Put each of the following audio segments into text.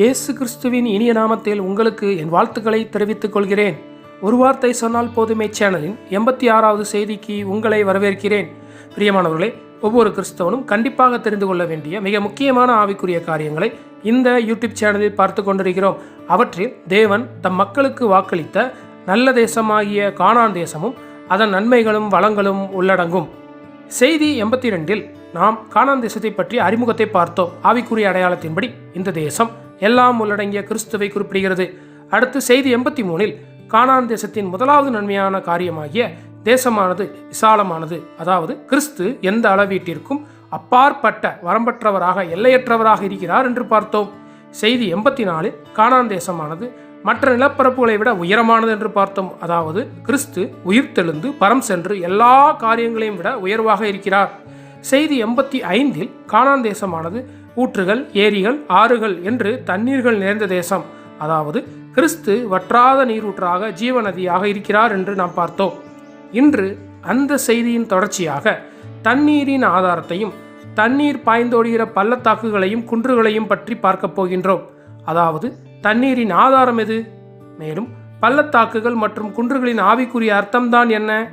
இயேசு கிறிஸ்துவின் இனிய நாமத்தில் உங்களுக்கு என் வாழ்த்துக்களை தெரிவித்துக் கொள்கிறேன். ஒரு வார்த்தை சொன்னால் போதுமே சேனலின் எண்பத்தி ஆறாவது செய்திக்கு உங்களை வரவேற்கிறேன். பிரியமானவர்களே ஒவ்வொரு கிறிஸ்தவனும் கண்டிப்பாக தெரிந்து கொள்ள வேண்டிய மிக முக்கியமான ஆவிக்குரிய காரியங்களை இந்த யூடியூப் சேனலில் பார்த்து கொண்டிருக்கிறோம். அவற்றில் தேவன் தம் மக்களுக்கு வாக்களித்த நல்ல தேசமாகிய காணான் தேசமும் அதன் நன்மைகளும் வளங்களும் உள்ளடங்கும். செய்தி எண்பத்தி ரெண்டில் நாம் காணான் தேசத்தை பற்றி அறிமுகத்தை பார்த்தோம். ஆவிக்குரிய அடையாளத்தின்படி இந்த தேசம் எல்லாம் உள்ளடங்கிய கிறிஸ்துவை குறிப்பிடுகிறது. அடுத்து செய்தி எண்பத்தி மூணில் கானான் தேசத்தின் முதலாவது நன்மையான காரியமாகிய தேசமானது விசாலமானது. அதாவது கிறிஸ்து எந்த அளவீட்டிற்கும் அப்பாற்பட்ட வரம்பற்றவராக எல்லையற்றவராக இருக்கிறார் என்று பார்த்தோம். செய்தி எண்பத்தி நாலில் கானான் தேசமானது மற்ற நிலப்பரப்புகளை விட உயரமானது என்று பார்த்தோம். அதாவது கிறிஸ்து உயிர்த்தெழுந்து பரம் சென்று எல்லா காரியங்களையும் விட உயர்வாக இருக்கிறார். செய்தி எண்பத்தி ஐந்தில் கானான் தேசமானது ஊற்றுகள் ஏரிகள் ஆறுகள் என்று தண்ணீர்கள் நிறைந்த தேசம். அதாவது கிறிஸ்து வற்றாத நீரூற்றாக ஜீவநதியாக இருக்கிறார் என்று நாம் பார்த்தோம். இன்று அந்த செய்தியின் தொடர்ச்சியாக தண்ணீரின் ஆதாரத்தையும் தண்ணீர் பாய்ந்தோடுகிற பள்ளத்தாக்குகளையும் குன்றுகளையும் பற்றி பார்க்கப் போகின்றோம். அதாவது தண்ணீரின் ஆதாரம் எது? மேலும் பள்ளத்தாக்குகள் மற்றும் குன்றுகளின் ஆவிக்குரிய அர்த்தம்தான் என்ன?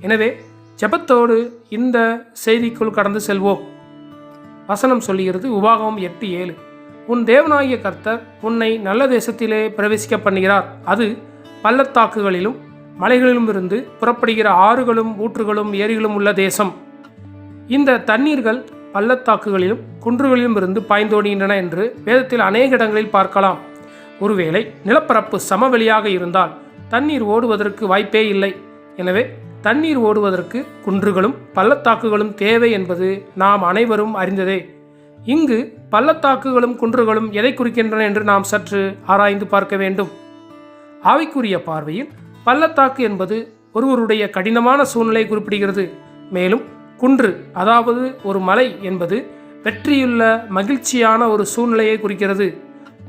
எனவே ஜெபத்தோடு இந்த செய்திக்குள் கடந்து செல்வோம். வசனம் சொல்லுகிறது உபாகமம் எட்டு ஏழு. உன் தேவனாகிய கர்த்தர் உன்னை நல்ல தேசத்திலே பிரவேசிக்க பண்ணுகிறார். அது பள்ளத்தாக்குகளிலும் மலைகளிலும் இருந்து புறப்படுகிற ஆறுகளும் ஊற்றுகளும் ஏரிகளும் உள்ள தேசம். இந்த தண்ணீர்கள் பள்ளத்தாக்குகளிலும் குன்றுகளிலும் இருந்து பாய்ந்தோடுகின்றன என்று வேதத்தில் அநேக இடங்களில் பார்க்கலாம். ஒருவேளை நிலப்பரப்பு சமவெளியாக இருந்தால் தண்ணீர் ஓடுவதற்கு வாய்ப்பே இல்லை. எனவே தண்ணீர் ஓடுவதற்கு குன்றுகளும் பள்ளத்தாக்குகளும் தேவை என்பது நாம் அனைவரும் அறிந்ததே. இங்கு பள்ளத்தாக்குகளும் குன்றுகளும் எதை குறிக்கின்றன என்று நாம் சற்று ஆராய்ந்து பார்க்க வேண்டும். ஆவிக்குரிய பார்வையில் பள்ளத்தாக்கு என்பது ஒருவருடைய கடினமான சூழ்நிலை குறிப்பிடுகிறது. மேலும் குன்று அதாவது ஒரு மலை என்பது வெற்றியுள்ள மகிழ்ச்சியான ஒரு சூழ்நிலையை குறிக்கிறது.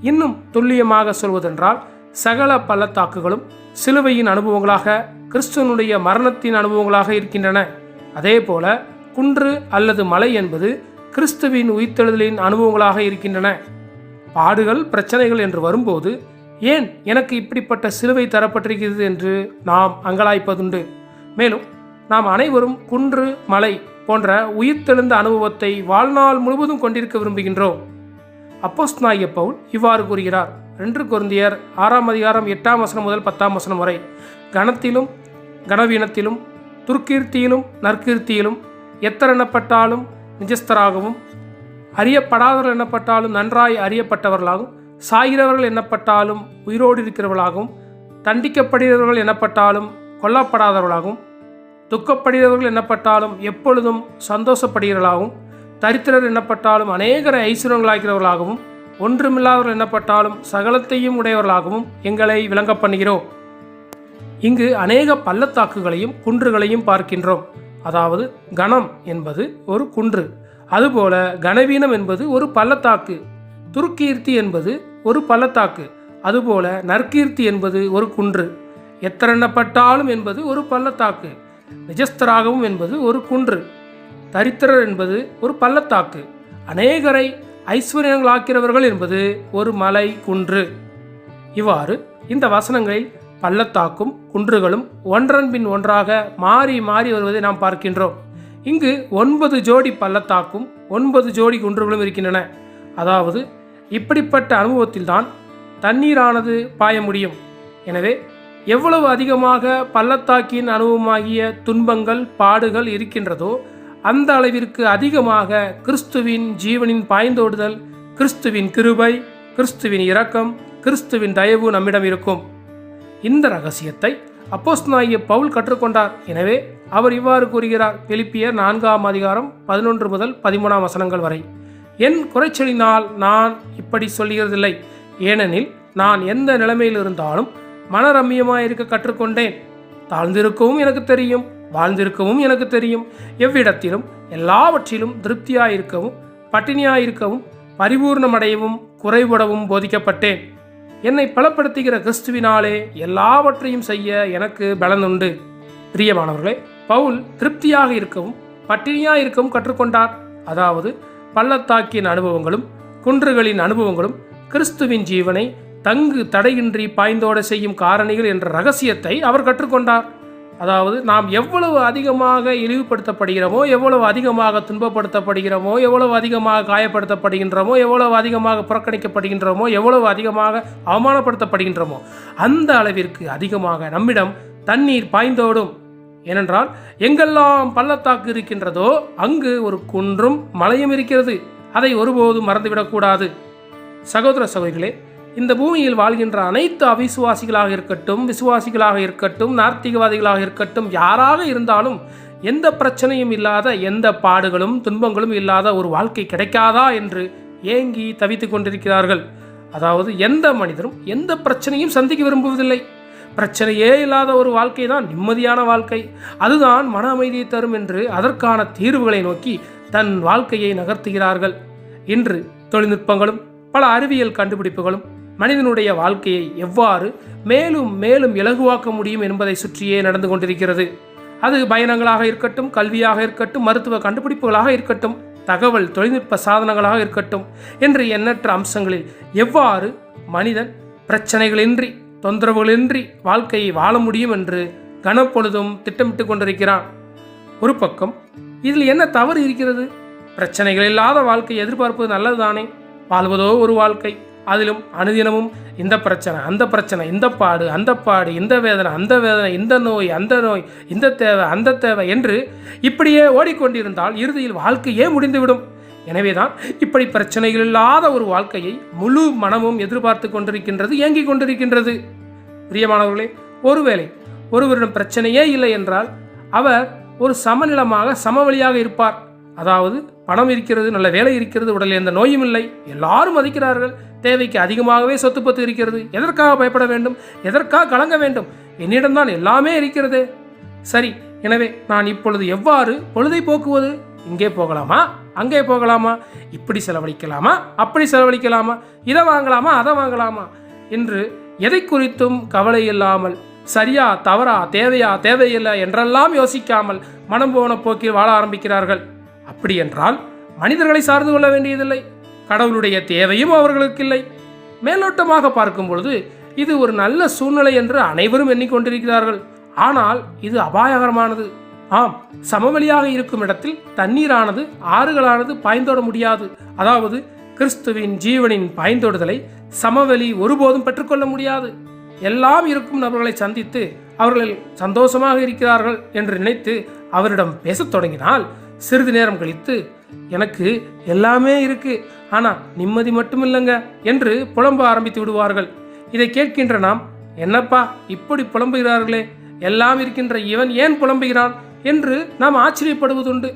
இன்னும் துல்லியமாக சொல்வதென்றால் சகல பள்ளத்தாக்குகளும் சிலுவையின் அனுபவங்களாக கிறிஸ்துவனுடைய மரணத்தின் அனுபவங்களாக இருக்கின்றன. அதே போல குன்று அல்லது மலை என்பது கிறிஸ்துவின் உயிர்த்தெழுதலின் அனுபவங்களாக இருக்கின்றன. பாடுகள் பிரச்சனைகள் என்று வரும்போது ஏன் எனக்கு இப்படிப்பட்ட சிலுவை தரப்பட்டிருக்கிறது? என்று நாம் அங்கலாய்ப்பதுண்டு. மேலும் நாம் அனைவரும் குன்று மலை போன்ற உயிர்த்தெழுந்த அனுபவத்தை வாழ்நாள் முழுவதும் கொண்டிருக்க விரும்புகின்றோம். அப்போஸ்நாய பவுல் இவ்வாறு கூறுகிறார். ரெண்டு கொருந்தியர் ஆறாம் அதிகாரம் எட்டாம் வசனம் முதல் பத்தாம் வசனம் வரை. கணத்திலும் கனவீனத்திலும் துர்க்கீர்த்தியிலும் நற்கீர்த்தியிலும் எத்தர் எண்ணப்பட்டாலும் நிஜஸ்தராகவும் அறியப்படாதவர்கள் எனப்பட்டாலும் நன்றாய் அறியப்பட்டவர்களாகவும் சாகிறவர்கள் எனப்பட்டாலும் உயிரோடு இருக்கிறவர்களாகவும் தண்டிக்கப்படுகிறவர்கள் எனப்பட்டாலும் கொல்லப்படாதவர்களாகவும் துக்கப்படுகிறவர்கள் எனப்பட்டாலும் எப்பொழுதும் சந்தோஷப்படுகிறவர்களாகவும் தரித்திரர் எனப்பட்டாலும் அநேகரை ஐஸ்வரங்களாகிறவர்களாகவும் ஒன்றுமில்லாதவர்கள் எண்ணப்பட்டாலும் சகலத்தையும் உடையவர்களாகவும் எங்களை விளங்க பண்ணுகிறோம். இங்கு அநேக பள்ளத்தாக்குகளையும் குன்றுகளையும் பார்க்கின்றோம். அதாவது கணம் என்பது ஒரு குன்று. அதுபோல கனவீனம் என்பது ஒரு பள்ளத்தாக்கு. துருக்கீர்த்தி என்பது ஒரு பள்ளத்தாக்கு. அதுபோல நற்கீர்த்தி என்பது ஒரு குன்று. எத்தரெண்ணப்பட்டாலும் என்பது ஒரு பள்ளத்தாக்கு. நிஜஸ்தராகவும் என்பது ஒரு குன்று. தரித்திரர் என்பது ஒரு பள்ளத்தாக்கு. அநேகரை ஐஸ்வர்யங்களாக்கிறவர்கள் என்பது ஒரு மலை குன்று. இவ்வாறு இந்த வசனங்களில் பள்ளத்தாக்கும் குன்றுகளும் ஒன்றன் பின் ஒன்றாக மாறி மாறி வருவதை நாம் பார்க்கின்றோம். இங்கு ஒன்பது ஜோடி பள்ளத்தாக்கும் ஒன்பது ஜோடி குன்றுகளும் இருக்கின்றன. அதாவது இப்படிப்பட்ட அனுபவத்தில்தான் தண்ணீரானது பாய முடியும். எனவே எவ்வளவு அதிகமாக பள்ளத்தாக்கின் அனுபவமாகிய துன்பங்கள் பாடுகள் இருக்கின்றதோ அந்த அளவிற்கு அதிகமாக கிறிஸ்துவின் ஜீவனின் பாய்ந்தோடுதல் கிறிஸ்துவின் கிருபை கிறிஸ்துவின் இரக்கம் கிறிஸ்துவின் தயவு நம்மிடம் இருக்கும். இந்த ரகசியத்தை அப்போஸ் நாயிய பவுல் கற்றுக்கொண்டார். எனவே அவர் இவ்வாறு கூறுகிறார். பிலிப்பியர் நான்காம் அதிகாரம் பதினொன்று முதல் பதிமூணாம் வசனங்கள் வரை என் குறைச்சலினால் நான் இப்படி சொல்லுகிறதில்லை ஏனெனில் நான் எந்த நிலைமையில் இருந்தாலும் மனரம்மியமாய் இருக்க கற்றுக்கொண்டேன். தாழ்ந்திருக்கவும் எனக்கு தெரியும். வாழ்ந்திருக்கவும் எனக்கு தெரியும். எவ்விடத்திலும் எல்லாவற்றிலும் திருப்தியாயிருக்கவும் பட்டினியாயிருக்கவும் பரிபூர்ணமடையவும் குறைபடவும் போதிக்கப்பட்டேன். என்னை பலப்படுத்துகிற கிறிஸ்துவினாலே எல்லாவற்றையும் செய்ய எனக்கு பலனுண்டு. பிரியமானவர்களே பவுல் திருப்தியாக இருக்கவும் பட்டினியாக இருக்கவும் கற்றுக்கொண்டார். அதாவது பள்ளத்தாக்கின் அனுபவங்களும் குன்றுகளின் அனுபவங்களும் கிறிஸ்துவின் ஜீவனை தங்கு தடையின்றி பாய்ந்தோட செய்யும் காரணிகள் என்ற ரகசியத்தை அவர் கற்றுக்கொண்டார். அதாவது நாம் எவ்வளவு அதிகமாக இழிவுபடுத்தப்படுகிறோமோ எவ்வளவு அதிகமாக துன்பப்படுத்தப்படுகிறோமோ எவ்வளவு அதிகமாக காயப்படுத்தப்படுகின்றோமோ எவ்வளவு அதிகமாக புறக்கணிக்கப்படுகின்றோமோ எவ்வளவு அதிகமாக அவமானப்படுத்தப்படுகின்றோமோ அந்த அளவிற்கு அதிகமாக நம்மிடம் தண்ணீர் பாய்ந்தோடும். ஏனென்றால் எங்கெல்லாம் பள்ளத்தாக்கு இருக்கின்றதோ அங்கு ஒரு குன்றும் மலையும் இருக்கிறது. அதை ஒருபோதும் மறந்துவிடக்கூடாது. சகோதர சகோதரிகளே இந்த பூமியில் வாழ்கின்ற அனைத்து அவிசுவாசிகளாக இருக்கட்டும் விசுவாசிகளாக இருக்கட்டும் நார்த்திகவாதிகளாக இருக்கட்டும் யாராக இருந்தாலும் எந்த பிரச்சனையும் இல்லாத எந்த பாடுகளும் துன்பங்களும் இல்லாத ஒரு வாழ்க்கை கிடைக்காதா என்று ஏங்கி தவித்து கொண்டிருக்கிறார்கள். அதாவது எந்த மனிதரும் எந்த பிரச்சனையும் சந்திக்க விரும்புவதில்லை. பிரச்சனையே இல்லாத ஒரு வாழ்க்கை தான் நிம்மதியான வாழ்க்கை. அதுதான் மன அமைதியை தரும் என்று அதற்கான தீர்வுகளை நோக்கி தன் வாழ்க்கையை நகர்த்துகிறார்கள். இன்று தொழில்நுட்பங்களும் பல அறிவியல் கண்டுபிடிப்புகளும் மனிதனுடைய வாழ்க்கையை எவ்வாறு மேலும் மேலும் இலகுவாக்க முடியும் என்பதை சுற்றியே நடந்து கொண்டிருக்கிறது. அது பயணங்களாக இருக்கட்டும் கல்வியாக இருக்கட்டும் மருத்துவ கண்டுபிடிப்புகளாக இருக்கட்டும் தகவல் தொழில்நுட்ப சாதனங்களாக இருக்கட்டும் என்று எண்ணற்ற அம்சங்களில் எவ்வாறு மனிதன் பிரச்சனைகளின்றி தொந்தரவுகளின்றி வாழ்க்கையை வாழ முடியும் என்று கனப்பொழுதும் திட்டமிட்டு கொண்டிருக்கிறான். ஒரு பக்கம் இதில் என்ன தவறு இருக்கிறது? பிரச்சனைகள் இல்லாத வாழ்க்கை எதிர்பார்ப்பது நல்லதுதானே? வாழ்வதோ ஒரு வாழ்க்கை. அதிலும் அனுதினமும் இந்த பிரச்சனை அந்த பிரச்சனை இந்த பாடு அந்த பாடு இந்த வேதனை அந்த வேதனை இந்த நோய் அந்த நோய் இந்த தேவை அந்த தேவை என்று இப்படியே ஓடிக்கொண்டிருந்தால் இறுதியில் வாழ்க்கையே முடிந்துவிடும். எனவேதான் இப்படி பிரச்சனைகள் இல்லாத ஒரு வாழ்க்கையை முழு மனமும் எதிர்பார்த்து கொண்டிருக்கின்றது ஏங்கிக் கொண்டிருக்கின்றது. பிரியமானவர்களே ஒருவேளை ஒருவரிடம் பிரச்சனையே இல்லை என்றால் அவர் ஒரு சமநிலமாக சமவெளியாக இருப்பார். அதாவது பணம் இருக்கிறது நல்ல வேலை இருக்கிறது உடலில் எந்த நோயும் இல்லை. எல்லாரும் மதிக்கிறார்கள். தேவைக்கு அதிகமாகவே சொத்து பத்து இருக்கிறது. எதற்காக பயப்பட வேண்டும்? எதற்காக கலங்க வேண்டும்? என்னிடம்தான் எல்லாமே இருக்கிறது. சரி எனவே நான் இப்பொழுது எவ்வாறு பொழுதை போக்குவது? இங்கே போகலாமா? அங்கே போகலாமா? இப்படி செலவழிக்கலாமா? அப்படி செலவழிக்கலாமா? இதை வாங்கலாமா? அதை வாங்கலாமா? என்று எதை குறித்தும் கவலை இல்லாமல் சரியா தவறா தேவையா தேவையில்லை என்றெல்லாம் யோசிக்காமல் மனம் போன போக்கில் வாழ ஆரம்பிக்கிறார்கள். அப்படி என்றால் மனிதர்களை சார்ந்து கொள்ள வேண்டியதில்லை. கடவுளுடைய தேவையும் அவர்களுக்கு இல்லை மேலோட்டமாக பார்க்கும் பொழுது இது ஒரு நல்ல சூழ்நிலை என்று அனைவரும் எண்ணிக்கொண்டிருக்கிறார்கள். ஆனால் இது அபாயகரமானது. ஆம் சமவெளியாக இருக்கும் இடத்தில் தண்ணீரானது ஆறுகளானது பாய்ந்தோட முடியாது. அதாவது கிறிஸ்துவின் ஜீவனின் பாய்ந்தோடுதலை சமவெளி ஒருபோதும் பெற்றுக்கொள்ள முடியாது. எல்லாம் இருக்கும் நபர்களை சந்தித்து அவர்கள் சந்தோஷமாக இருக்கிறார்கள் என்று நினைத்து அவரிடம் பேசத் தொடங்கினால் சிறிது நேரம் கழித்து எனக்கு எல்லாமே இருக்கு ஆனா நிம்மதி மட்டும் இல்லைங்க என்று புலம்ப ஆரம்பித்து விடுவார்கள். இதை கேட்கின்ற நாம் என்னப்பா இப்படி புலம்புகிறார்களே? எல்லாம் இருக்கின்ற இவன் ஏன் புலம்புகிறான்? என்று நாம் ஆச்சரியப்படுவதுண்டு.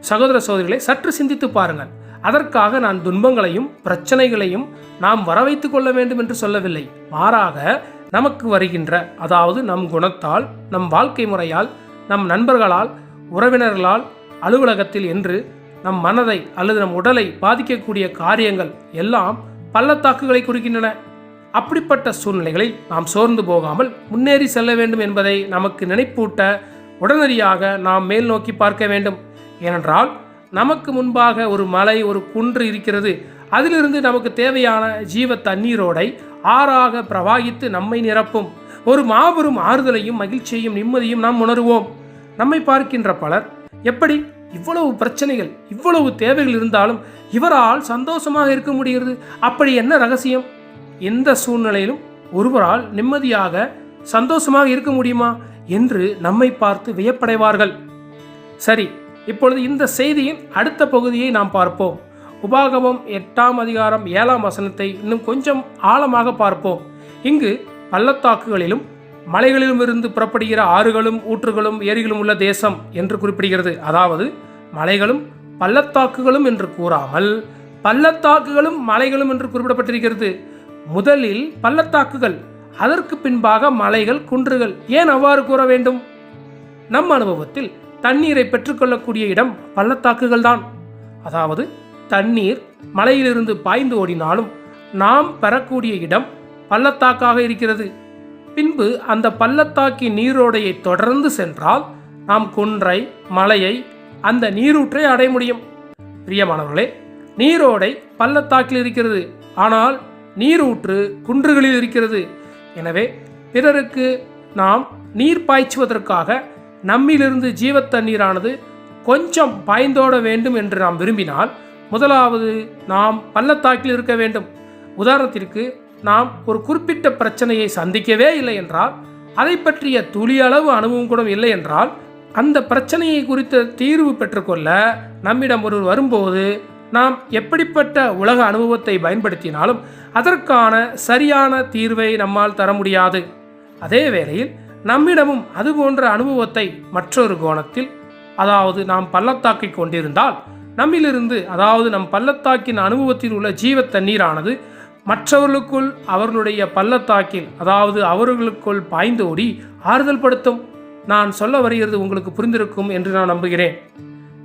சகோதர சோதரிகளை சற்று சிந்தித்து பாருங்கள். அதற்காக நான் துன்பங்களையும் பிரச்சனைகளையும் நாம் வரவைத்துக் கொள்ள வேண்டும் என்று சொல்லவில்லை. மாறாக நமக்கு வருகின்ற அதாவது நம் குணத்தால் நம் வாழ்க்கை முறையால் நம் நண்பர்களால் உறவினர்களால் அலுவலகத்தில் என்று நம் மனதை அல்லது நம் உடலை பாதிக்கக்கூடிய காரியங்கள் எல்லாம் பள்ளத்தாக்குகளை குறிக்கின்றன. அப்படிப்பட்ட சூழ்நிலைகளில் நாம் சோர்ந்து போகாமல் முன்னேறி செல்ல வேண்டும் என்பதை நமக்கு நினைப்பூட்ட உடனடியாக நாம் மேல் நோக்கி பார்க்க வேண்டும். ஏனென்றால் நமக்கு முன்பாக ஒரு மலை ஒரு குன்று இருக்கிறது. அதிலிருந்து நமக்கு தேவையான ஜீவ தண்ணீரோடை ஆறாக பிரவாகித்து நம்மை நிரப்பும். ஒரு மாபெரும் ஆறுதலையும் மகிழ்ச்சியையும் நிம்மதியும் நாம் உணருவோம். நம்மை பார்க்கின்ற பலர் எப்படி? இவ்வளவு பிரச்சனைகள் இவ்வளவு தேவைகள் இருந்தாலும் இவரால் சந்தோஷமாக இருக்க முடிகிறது. அப்படி என்ன ரகசியம்? எந்த சூழ்நிலையிலும் ஒருவரால் நிம்மதியாக சந்தோஷமாக இருக்க முடியுமா என்று நம்மை பார்த்து வியப்படைவார்கள். சரி இப்பொழுது இந்த செய்தியின் அடுத்த பகுதியை நாம் பார்ப்போம். உபாகமம் எட்டாம் அதிகாரம் ஏழாம் வசனத்தை இன்னும் கொஞ்சம் ஆழமாக பார்ப்போம். இங்கு பள்ளத்தாக்குகளிலும் மலைகளிலும் இருந்து புறப்படுகிற ஆறுகளும் ஊற்றுகளும் ஏரிகளும் உள்ள தேசம் என்று குறிப்பிடுகிறது. அதாவது மலைகளும் பள்ளத்தாக்குகளும் என்று கூறாமல் பள்ளத்தாக்குகளும் மலைகளும் என்று குறிப்பிடப்பட்டிருக்கிறது. முதலில் பள்ளத்தாக்குகள் அதற்கு பின்பாக மலைகள் குன்றுகள். ஏன் அவ்வாறு கூற வேண்டும்? நம் அனுபவத்தில் தண்ணீரை பெற்றுக்கொள்ளக்கூடிய இடம் பள்ளத்தாக்குகள் தான் அதாவது தண்ணீர் மலையிலிருந்து பாய்ந்து ஓடினாலும் நாம் பெறக்கூடிய இடம் பள்ளத்தாக்காக இருக்கிறது. பின்பு அந்த பள்ளத்தாக்கின் நீரோடையை தொடர்ந்து சென்றால் நாம் குன்றை மலையை அந்த நீரூற்றை அடைய முடியும். பிரியமானவர்களே நீரோடை பள்ளத்தாக்கில் இருக்கிறது. ஆனால் நீரூற்று குன்றுகளில் இருக்கிறது. எனவே பிறருக்கு நாம் நீர் பாய்ச்சுவதற்காக நம்மிலிருந்து ஜீவத் தண்ணீரானது கொஞ்சம் பாய்ந்தோட வேண்டும் என்று நாம் விரும்பினால் முதலாவது நாம் பள்ளத்தாக்கில் இருக்க வேண்டும். உதாரணத்திற்கு நாம் ஒரு குறிப்பிட்ட பிரச்சனையை சந்திக்கவே இல்லை என்றால் அதை பற்றிய துளியளவு அனுபவம் கூட இல்லை என்றால் அந்த பிரச்சனையை குறித்த தீர்வு பெற்றுக்கொள்ள நம்மிடம் ஒருவர் வரும்போது நாம் எப்படிப்பட்ட உலக அனுபவத்தை பயன்படுத்தினாலும் அதற்கான சரியான தீர்வை நம்மால் தர முடியாது. அதே வேளையில் நம்மிடமும் அதுபோன்ற அனுபவத்தை மற்றொரு கோணத்தில் அதாவது நாம் பள்ளத்தாக்கை கொண்டிருந்தால் நம்மிலிருந்து அதாவது நம் பள்ளத்தாக்கின் அனுபவத்தில் உள்ள ஜீவ தண்ணீரானது மற்றவர்களுக்குள் அவர்களுடைய பள்ளத்தாக்கில் அதாவது அவர்களுக்குள் பாய்ந்தோடி ஆறுதல் படுத்தும். நான் சொல்ல வருகிறது உங்களுக்கு புரிந்திருக்கும் என்று நான் நம்புகிறேன்.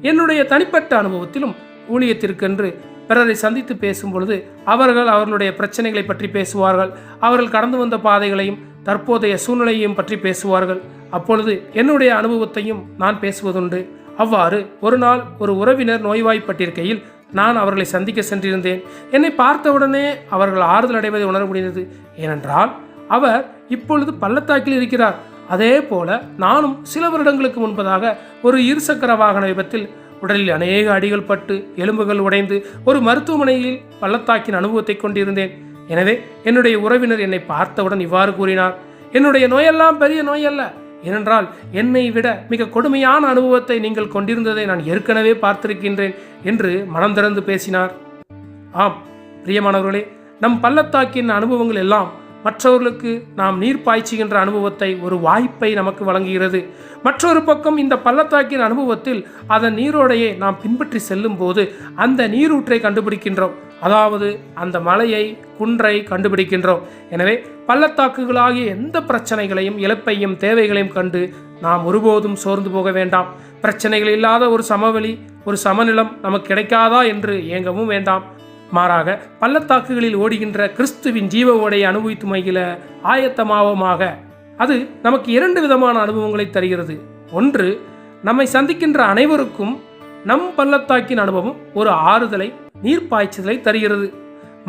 என்னுடைய தனிப்பட்ட அனுபவத்திலும் ஊழியத்திற்கென்று பிறரை சந்தித்து பேசும் பொழுது அவர்கள் அவர்களுடைய பிரச்சனைகளை பற்றி பேசுவார்கள். அவர்கள் கடந்து வந்த பாதைகளையும் தற்போதைய சூழ்நிலையையும் பற்றி பேசுவார்கள். அப்பொழுது என்னுடைய அனுபவத்தையும் நான் பேசுவதுண்டு. அவ்வாறு ஒரு நாள் ஒரு உறவினர் நோய்வாய்ப்பட்டிருக்கையில் நான் அவர்களை சந்திக்க சென்றிருந்தேன். என்னை பார்த்தவுடனே அவர்கள் ஆறுதல் அடைவதை உணர முடிந்தது. ஏனென்றால் அவர் இப்பொழுது பள்ளத்தாக்கில் இருக்கிறார். அதே போல நானும் சில வருடங்களுக்கு முன்பதாக ஒரு இருசக்கர வாகன விபத்தில் உடலில் அநேக அடிகள் பட்டு எலும்புகள் உடைந்து ஒரு மருத்துவமனையில் பள்ளத்தாக்கின் அனுபவத்தை கொண்டிருந்தேன். எனவே என்னுடைய உறவினர் என்னை பார்த்தவுடன் இவ்வாறு கூறினார். என்னுடைய நோயெல்லாம் பெரிய நோய் அல்ல. ஏனென்றால் என்னை விட மிக கொடுமையான அனுபவத்தை நீங்கள் கொண்டிருந்ததை நான் ஏற்கனவே பார்த்திருக்கின்றேன் என்று மனம் திறந்து பேசினார். ஆம் பிரியமானவர்களே நம் பள்ளத்தாக்கின் அனுபவங்கள் எல்லாம் மற்றவர்களுக்கு நாம் நீர் பாய்ச்சுகின்ற அனுபவத்தை ஒரு வாய்ப்பை நமக்கு வழங்குகிறது. மற்றொரு பக்கம் இந்த பள்ளத்தாக்கின் அனுபவத்தில் அதன் நீரோடையை நாம் பின்பற்றி செல்லும் போது அந்த நீரூற்றை கண்டுபிடிக்கின்றோம். அதாவது அந்த மலையை குன்றை கண்டுபிடிக்கின்றோம். எனவே பள்ளத்தாக்குகளாகிய எந்த பிரச்சனைகளையும் இழப்பையும் தேவைகளையும் கண்டு நாம் ஒருபோதும் சோர்ந்து போக வேண்டாம். பிரச்சனைகள் இல்லாத ஒரு சமவெளி ஒரு சமநிலம் நமக்கு கிடைக்காதா என்று ஏங்கவும் வேண்டாம். மாறாக பள்ளத்தாக்குகளில் ஓடுகின்ற கிறிஸ்துவின் ஜீவ ஓடையை அனுபவித்து மகிழ ஆயத்தமாவமாக. அது நமக்கு இரண்டு விதமான அனுபவங்களை தருகிறது. ஒன்று நம்மை சந்திக்கின்ற அனைவருக்கும் நம் பள்ளத்தாக்கின் அனுபவம் ஒரு ஆறுதலை நீர் தருகிறது.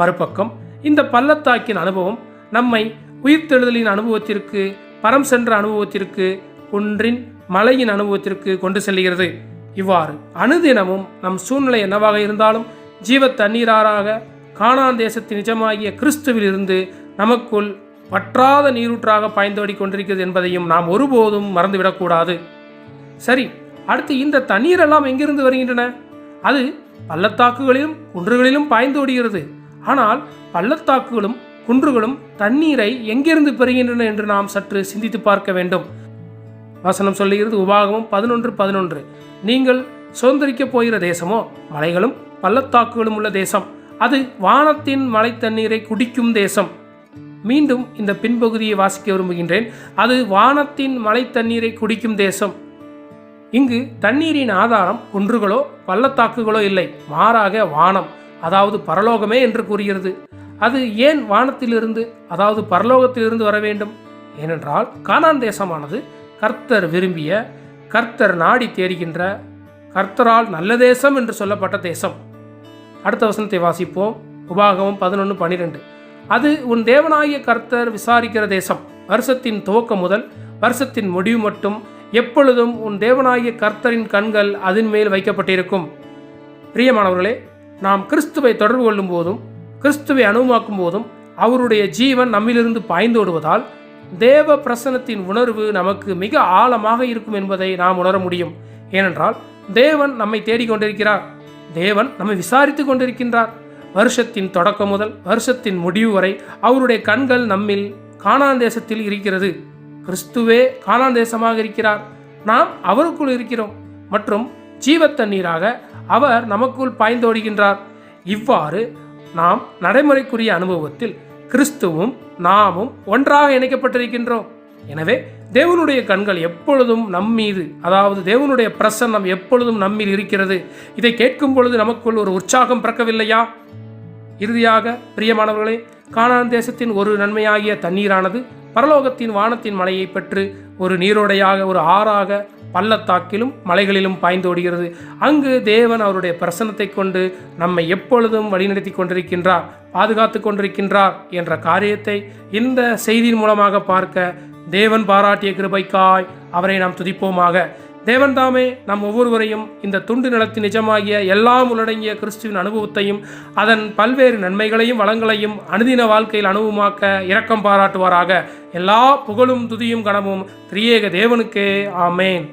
மறுபக்கம் இந்த பள்ளத்தாக்கின் அனுபவம் நம்மை உயிர்த்தெழுதலின் அனுபவத்திற்கு பரம் சென்ற அனுபவத்திற்கு குன்றின் மலையின் அனுபவத்திற்கு கொண்டு செல்கிறது. இவ்வாறு அனுதினமும் நம் சூழ்நிலை என்னவாக இருந்தாலும் ஜீவ தண்ணீராராக காணாந்தேசத்தின் நிஜமாகிய கிறிஸ்துவிலிருந்து நமக்குள் வற்றாத நீரூற்றாக பாய்ந்தோடி கொண்டிருக்கிறது என்பதையும் நாம் ஒருபோதும் மறந்துவிடக்கூடாது. சரி அடுத்து இந்த தண்ணீரெல்லாம் எங்கிருந்து வருகின்றன? அது பள்ளத்தாக்குகளிலும் குன்றுகளிலும் பாய்ந்தோடுகிறது ஆனால் பள்ளத்தாக்குகளும் குன்றுகளும் தண்ணீரை எங்கிருந்து பெறுகின்றன என்று நாம் சற்று சிந்தித்து பார்க்க வேண்டும். வசனம் சொல்லுகிறது உபாகமும் பதினொன்று பதினொன்று. நீங்கள் சுதந்திரிக்கப் போகிற தேசமோ? மலைகளும் பள்ளத்தாக்குகளும் உள்ள தேசம். அது வானத்தின் மலை தண்ணீரை குடிக்கும் தேசம். மீண்டும் இந்த பின்பகுதியை வாசிக்க விரும்புகின்றேன். அது வானத்தின் மலை தண்ணீரை குடிக்கும் தேசம். இங்கு தண்ணீரின் ஆதாரம் குன்றுகளோ பள்ளத்தாக்குகளோ இல்லை. மாறாக வானம் அதாவது பரலோகமே என்று கூறுகிறது. அது ஏன் வானத்திலிருந்து அதாவது பரலோகத்திலிருந்து வர வேண்டும்? ஏனென்றால் கானான் தேசமானது கர்த்தர் விரும்பிய கர்த்தர் நாடி தேடுகின்ற கர்த்தரால் நல்ல தேசம் என்று சொல்லப்பட்ட தேசம். அடுத்த வசனத்தை வாசிப்போம். உபாகமம் பதினொன்று பன்னிரெண்டு அது உன் தேவனாகிய கர்த்தர் விசாரிக்கிற தேசம். வருஷத்தின் துவக்கம் முதல் வருஷத்தின் முடிவு மட்டும் எப்பொழுதும் உன் தேவனாகிய கர்த்தரின் கண்கள் அதன் மேல் வைக்கப்பட்டிருக்கும். பிரியமானவர்களே நாம் கிறிஸ்துவை தொடர்பு கொள்ளும் போதும் கிறிஸ்துவை அனுபவமாக்கும் போதும் அவருடைய ஜீவன் நம்மிலிருந்து பாய்ந்தோடுவதால் தேவ பிரசனத்தின் உணர்வு நமக்கு மிக ஆழமாக இருக்கும் என்பதை நாம் உணர முடியும். ஏனென்றால் தேவன் நம்மை தேடிக்கொண்டிருக்கிறார் தேவன் நம்மை விசாரித்து கொண்டிருக்கின்றார். வருஷத்தின் தொடக்கம் முதல் வருஷத்தின் முடிவு வரை அவருடைய கண்கள் நம்மில் காணாந்தேசத்தில் இருக்கிறது. கிறிஸ்துவே கானான் தேசமாக இருக்கிறார். நாம் அவருக்குள் இருக்கிறோம். மற்றும் ஜீவத்தண்ணீராக அவர் நமக்குள் பாய்ந்தோடுகின்றார். இவ்வாறு நாம் நடைமுறைக்குரிய அனுபவத்தில் கிறிஸ்துவும் நாமும் ஒன்றாக இணைக்கப்பட்டிருக்கின்றோம். எனவே தேவனுடைய கண்கள் எப்பொழுதும் நம் மீது அதாவது தேவனுடைய பிரசன்னம் எப்பொழுதும் நம்மில் இருக்கிறது. இதை கேட்கும் பொழுது நமக்குள் ஒரு உற்சாகம் பிறக்கவில்லையா? இறுதியாக பிரியமானவர்களே காணான் தேசத்தின் ஒரு நன்மையாகிய தண்ணீரானது பரலோகத்தின் வானத்தின் மலையை பெற்று ஒரு நீரோடையாக ஒரு ஆறாக பள்ளத்தாக்கிலும் மலைகளிலும் பாய்ந்தோடுகிறது அங்கு தேவன் அவருடைய பிரசன்னத்தை கொண்டு நம்மை எப்பொழுதும் வழிநடத்தி கொண்டிருக்கின்றார் பாதுகாத்து கொண்டிருக்கின்றார் என்ற காரியத்தை இந்த செய்தியின் மூலமாக பார்க்க தேவன் பாராட்டிய கிருபைக்காய் அவரை நாம் துதிப்போமாக. தேவன் தாமே நம் ஒவ்வொருவரையும் இந்த துண்டு நிலத்தின் நிஜமாகிய எல்லாம் உள்ளடங்கிய கிறிஸ்துவின் அனுபவத்தையும் அதன் பல்வேறு நன்மைகளையும் வளங்களையும் அனுதின வாழ்க்கையில் அனுபவமாக்க இரக்கம் பாராட்டுவாராக. எல்லா புகழும் துதியும் கனமும் திரியேக தேவனுக்கே. ஆமேன்.